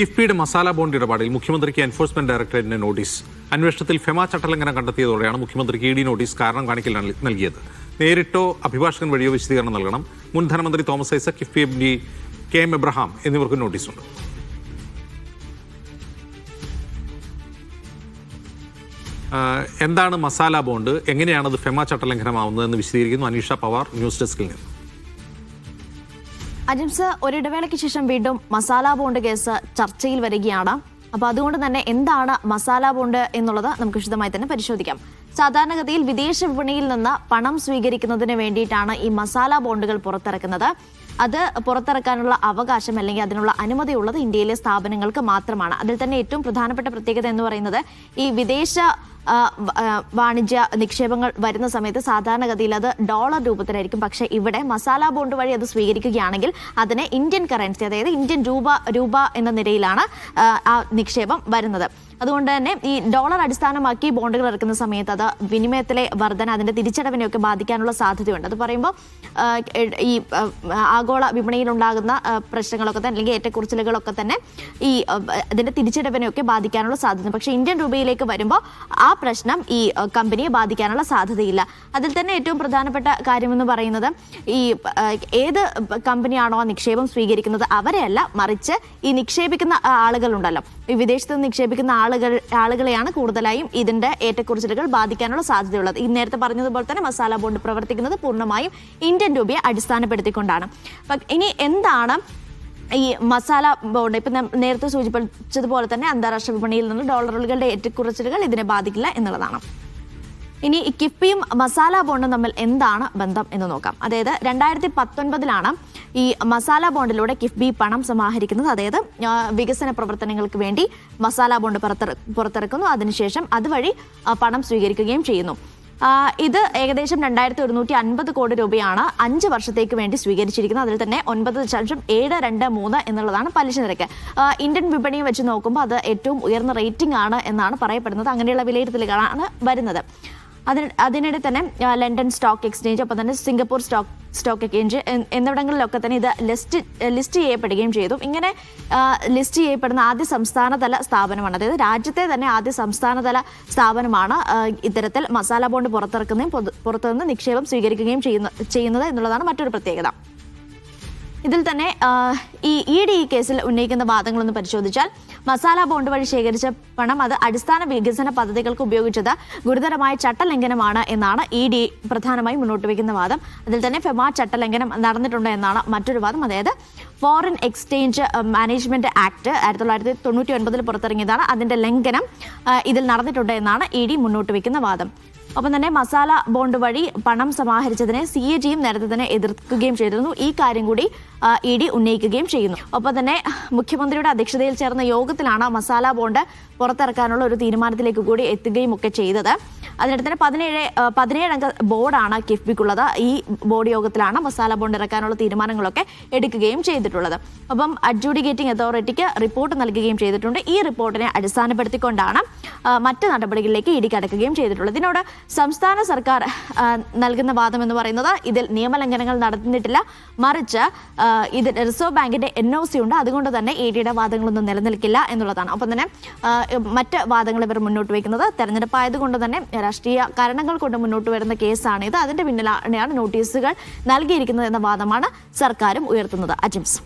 കിഫ്ബിയുടെ മസാല ബോണ്ട് ഇടപാടിൽ മുഖ്യമന്ത്രിക്ക് എൻഫോഴ്സ്മെന്റ് ഡയറക്ടറേറ്റിന് നോട്ടീസ്. അന്വേഷണത്തിൽ ഫെമ ചട്ടലംഘനം കണ്ടെത്തിയതോടെയാണ് മുഖ്യമന്ത്രിക്ക് ഇ ഡി നോട്ടീസ് കാരണം കാണിക്കൽ നൽ- നൽകിയത്. നേരിട്ടോ അഭിഭാഷകൻ വഴിയോ വിശദീകരണം നൽകണം. മുൻ ധനമന്ത്രി Thomas Isaac KIIFB M D K M Abraham എന്നിവർക്ക് നോട്ടീസുണ്ട്. എന്താണ് മസാല ബോണ്ട്? എങ്ങനെയാണ് അത് ഫെമ ചട്ടലംഘനമാവുന്നതെന്ന് വിശദീകരിക്കുന്നു അനീഷ പവാർ ന്യൂസ് ഡെസ്കിൽ നിന്ന്. അജിംസ് ഒരിടവേളയ്ക്ക് ശേഷം വീണ്ടും മസാല ബോണ്ട് കേസ് ചർച്ചയിൽ വരികയാണ്. അപ്പൊ അതുകൊണ്ട് തന്നെ എന്താണ് മസാല ബോണ്ട് എന്നുള്ളത് നമുക്ക് വിശദമായി തന്നെ പരിശോധിക്കാം. സാധാരണഗതിയിൽ വിദേശ വിപണിയിൽ നിന്ന് പണം സ്വീകരിക്കുന്നതിന് വേണ്ടിയിട്ടാണ് ഈ മസാല ബോണ്ടുകൾ പുറത്തിറക്കുന്നത്. അത് പുറത്തിറക്കാനുള്ള അവകാശം അല്ലെങ്കിൽ അതിനുള്ള അനുമതിയുള്ളത് ഇന്ത്യയിലെ സ്ഥാപനങ്ങൾക്ക് മാത്രമാണ്. അതിൽ തന്നെ ഏറ്റവും പ്രധാനപ്പെട്ട പ്രത്യേകത എന്ന് പറയുന്നത് ഈ വിദേശ വാണിജ്യ നിക്ഷേപങ്ങൾ വരുന്ന സമയത്ത് സാധാരണഗതിയിൽ അത് ഡോളർ രൂപത്തിലായിരിക്കും. പക്ഷേ ഇവിടെ മസാല ബോണ്ട് വഴി അത് സ്വീകരിക്കുകയാണെങ്കിൽ അതിനെ ഇന്ത്യൻ കറൻസി അതായത് ഇന്ത്യൻ രൂപ രൂപ എന്ന നിലയിലാണ് ആ നിക്ഷേപം വരുന്നത്. അതുകൊണ്ട് തന്നെ ഈ ഡോളർ അടിസ്ഥാനമാക്കി ബോണ്ടുകൾ ഇറക്കുന്ന സമയത്ത് അത് വിനിമയത്തിലെ വർധന അതിന്റെ തിരിച്ചടവിനെയൊക്കെ ബാധിക്കാനുള്ള സാധ്യതയുണ്ട്. അത് പറയുമ്പോൾ ഈ ആഗോള വിപണിയിൽ ഉണ്ടാകുന്ന പ്രശ്നങ്ങളൊക്കെ തന്നെ അല്ലെങ്കിൽ ഏറ്റക്കുറിച്ചിലുകളൊക്കെ തന്നെ ഈ അതിന്റെ തിരിച്ചടവിനെയൊക്കെ ബാധിക്കാനുള്ള സാധ്യത. പക്ഷേ ഇന്ത്യൻ രൂപയിലേക്ക് വരുമ്പോൾ ആ പ്രശ്നം ഈ കമ്പനിയെ ബാധിക്കാനുള്ള സാധ്യതയില്ല. അതിൽ തന്നെ ഏറ്റവും പ്രധാനപ്പെട്ട കാര്യമെന്ന് പറയുന്നത് ഈ ഏത് കമ്പനിയാണോ നിക്ഷേപം സ്വീകരിക്കുന്നത് അവരെയല്ല മറിച്ച് ഈ നിക്ഷേപിക്കുന്ന ആളുകളുണ്ടല്ലോ. വിദേശത്ത് നിക്ഷേപിക്കുന്ന ആളുകൾ ആളുകളെയാണ് കൂടുതലായും ഇതിന്റെ ഏറ്റക്കുറിച്ചിലുകൾ ബാധിക്കാനുള്ള സാധ്യതയുള്ളത്. ഈ നേരത്തെ പറഞ്ഞതുപോലെ തന്നെ മസാല ബോണ്ട് പ്രവർത്തിക്കുന്നത് പൂർണമായും ഇന്ത്യൻ രൂപയെ അടിസ്ഥാനപ്പെടുത്തിക്കൊണ്ടാണ്. ഇനി എന്താണ് ഈ മസാല ബോണ്ട്? ഇപ്പം നേരത്തെ സൂചിപ്പിച്ചതുപോലെ തന്നെ അന്താരാഷ്ട്ര വിപണിയിൽ നിന്ന് ഡോളറുകളുടെ ഏറ്റക്കുറച്ചിലുകൾ ഇതിനെ ബാധിക്കില്ല എന്നുള്ളതാണ്. ഇനി കിഫ്ബിയും മസാല ബോണ്ടും തമ്മിൽ എന്താണ് ബന്ധം എന്ന് നോക്കാം. അതായത് രണ്ടായിരത്തി പത്തൊൻപതിലാണ് ഈ മസാല ബോണ്ടിലൂടെ കിഫ്ബി പണം സമാഹരിക്കുന്നത്. അതായത് വികസന പ്രവർത്തനങ്ങൾക്ക് വേണ്ടി മസാല ബോണ്ട് പുറത്തിറക്കുന്നു. അതിനുശേഷം അതുവഴി പണം സ്വീകരിക്കുകയും ചെയ്യുന്നു. ഇത് ഏകദേശം രണ്ടായിരത്തി ഒരുന്നൂറ്റി അൻപത് കോടി രൂപയാണ് അഞ്ച് വർഷത്തേക്ക് വേണ്ടി സ്വീകരിച്ചിരിക്കുന്നത്. അതിൽ തന്നെ ഒൻപത് ദശാംശം ഏഴ് രണ്ട് മൂന്ന് എന്നുള്ളതാണ് പലിശ നിരക്ക്. ഇന്ത്യൻ വിപണി വെച്ച് നോക്കുമ്പോൾ അത് ഏറ്റവും ഉയർന്ന റേറ്റിംഗ് ആണ് എന്നാണ് പറയപ്പെടുന്നത്. അങ്ങനെയുള്ള വിലയിരുത്തലുകളാണ് വരുന്നത്. അതിന് അതിനിടെ തന്നെ ലണ്ടൻ സ്റ്റോക്ക് എക്സ്ചേഞ്ച് അപ്പോൾ തന്നെ സിംഗപ്പൂർ സ്റ്റോക്ക് സ്റ്റോക്ക് എക്സ്ചേഞ്ച് എന്നിവിടങ്ങളിലൊക്കെ തന്നെ ഇത് ലിസ്റ്റ് ലിസ്റ്റ് ചെയ്യപ്പെടുകയും ചെയ്തു. ഇങ്ങനെ ലിസ്റ്റ് ചെയ്യപ്പെടുന്ന ആദ്യ സംസ്ഥാനതല സ്ഥാപനമാണ്. അതായത് രാജ്യത്തെ തന്നെ ആദ്യ സംസ്ഥാനതല സ്ഥാപനമാണ് ഇത്തരത്തിൽ മസാല ബോണ്ട് പുറത്തിറക്കുന്നതും പുറത്തുനിന്ന് നിക്ഷേപം സ്വീകരിക്കുകയും ചെയ്യുന്ന ചെയ്യുന്നത് എന്നുള്ളതാണ് മറ്റൊരു പ്രത്യേകത. ഇതിൽ തന്നെ ഈ ഇ ഡി ഈ കേസിൽ ഉന്നയിക്കുന്ന വാദങ്ങളൊന്ന് പരിശോധിച്ചാൽ മസാല ബോണ്ട് വഴി ശേഖരിച്ച പണം അത് അടിസ്ഥാന വികസന പദ്ധതികൾക്ക് ഉപയോഗിച്ചത് ഗുരുതരമായ ചട്ടലംഘനമാണ് എന്നാണ് ഇ ഡി പ്രധാനമായും മുന്നോട്ട് വയ്ക്കുന്ന വാദം. അതിൽ തന്നെ ഫെമ ചട്ടലംഘനം നടന്നിട്ടുണ്ട് എന്നാണ് മറ്റൊരു വാദം. അതായത് ഫോറിൻ എക്സ്ചേഞ്ച് മാനേജ്മെന്റ് ആക്ട് ആയിരത്തി തൊള്ളായിരത്തി തൊണ്ണൂറ്റി ഒൻപതിൽ പുറത്തിറങ്ങിയതാണ്. അതിന്റെ ലംഘനം ഇതിൽ നടന്നിട്ടുണ്ട് എന്നാണ് ഇ ഡി മുന്നോട്ട് വയ്ക്കുന്ന വാദം. ഒപ്പം തന്നെ മസാല ബോണ്ട് വഴി പണം സമാഹരിച്ചതിനെ സി എ ജിയും നേരത്തെ തന്നെ എതിർക്കുകയും ചെയ്തിരുന്നു. ഈ കാര്യം കൂടി ഇ ഡി ഉന്നയിക്കുകയും ചെയ്യുന്നു. ഒപ്പം തന്നെ മുഖ്യമന്ത്രിയുടെ അധ്യക്ഷതയിൽ ചേർന്ന യോഗത്തിലാണ് മസാല ബോണ്ട് പുറത്തിറക്കാനുള്ള ഒരു തീരുമാനത്തിലേക്ക് കൂടി എത്തുകയും ഒക്കെ ചെയ്തത്. അതിനടുത്ത് തന്നെ പതിനേഴ് പതിനേഴംഗ ബോർഡാണ് കിഫ്ബിക്കുള്ളത്. ഈ ബോർഡ് യോഗത്തിലാണ് മസാല ബോണ്ട് ഇറക്കാനുള്ള തീരുമാനങ്ങളൊക്കെ എടുക്കുകയും ചെയ്തിട്ടുള്ളത്. അപ്പം അഡ്ജൂഡിക്കേറ്റിംഗ് അതോറിറ്റിക്ക് റിപ്പോർട്ട് നൽകുകയും ചെയ്തിട്ടുണ്ട്. ഈ റിപ്പോർട്ടിനെ അടിസ്ഥാനപ്പെടുത്തിക്കൊണ്ടാണ് മറ്റ് നടപടികളിലേക്ക് ഇടി കടക്കുകയും ചെയ്തിട്ടുള്ളത്. ഇതിനോട് സംസ്ഥാന സർക്കാർ നൽകുന്ന വാദം എന്ന് പറയുന്നത് ഇതിൽ നിയമലംഘനങ്ങൾ നടന്നിട്ടില്ല. മറിച്ച് ഇത് റിസർവ് ബാങ്കിന്റെ എൻ ഒ സി ഉണ്ട്. അതുകൊണ്ട് തന്നെ ഇ ഡിയുടെ വാദങ്ങളൊന്നും നിലനിൽക്കില്ല എന്നുള്ളതാണ്. ഒപ്പം തന്നെ മറ്റ് വാദങ്ങൾ ഇവർ മുന്നോട്ട് വയ്ക്കുന്നത് തെരഞ്ഞെടുപ്പായതുകൊണ്ട് തന്നെ രാഷ്ട്രീയ കാരണങ്ങൾ കൊണ്ട് മുന്നോട്ട് വരുന്ന കേസാണ് ഇത്. അതിന്റെ പിന്നിലാണ് നോട്ടീസുകൾ നൽകിയിരിക്കുന്നത് എന്ന വാദമാണ് സർക്കാരും ഉയർത്തുന്നത്. അജിംസ്